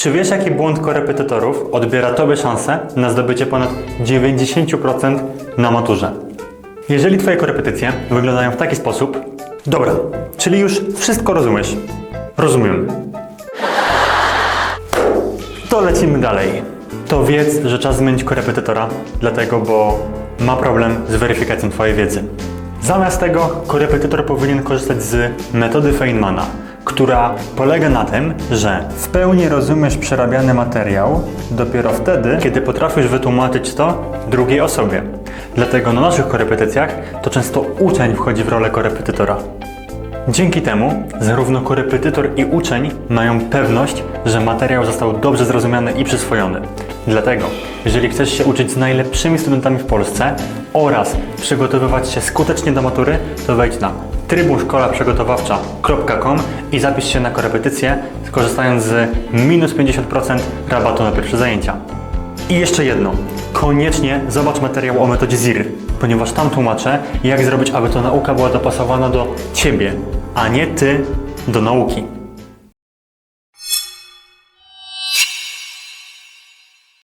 Czy wiesz, jaki błąd korepetytorów odbiera Tobie szansę na zdobycie ponad 90% na maturze? Jeżeli Twoje korepetycje wyglądają w taki sposób, dobra, czyli już wszystko rozumiesz. Rozumiem. To lecimy dalej. To wiedz, że czas zmienić korepetytora, dlatego, bo ma problem z weryfikacją Twojej wiedzy. Zamiast tego korepetytor powinien korzystać z metody Feynmana, która polega na tym, że w pełni rozumiesz przerabiany materiał dopiero wtedy, kiedy potrafisz wytłumaczyć to drugiej osobie. Dlatego na naszych korepetycjach to często uczeń wchodzi w rolę korepetytora. Dzięki temu zarówno korepetytor i uczeń mają pewność, że materiał został dobrze zrozumiany i przyswojony. Dlatego, jeżeli chcesz się uczyć z najlepszymi studentami w Polsce oraz przygotowywać się skutecznie do matury, to wejdź na trybunszkolaprzygotowawcza.com i zapisz się na korepetycję, skorzystając z minus 50% rabatu na pierwsze zajęcia. I jeszcze jedno. Koniecznie zobacz materiał o metodzie ZIR, ponieważ tam tłumaczę, jak zrobić, aby to nauka była dopasowana do Ciebie, a nie Ty do nauki.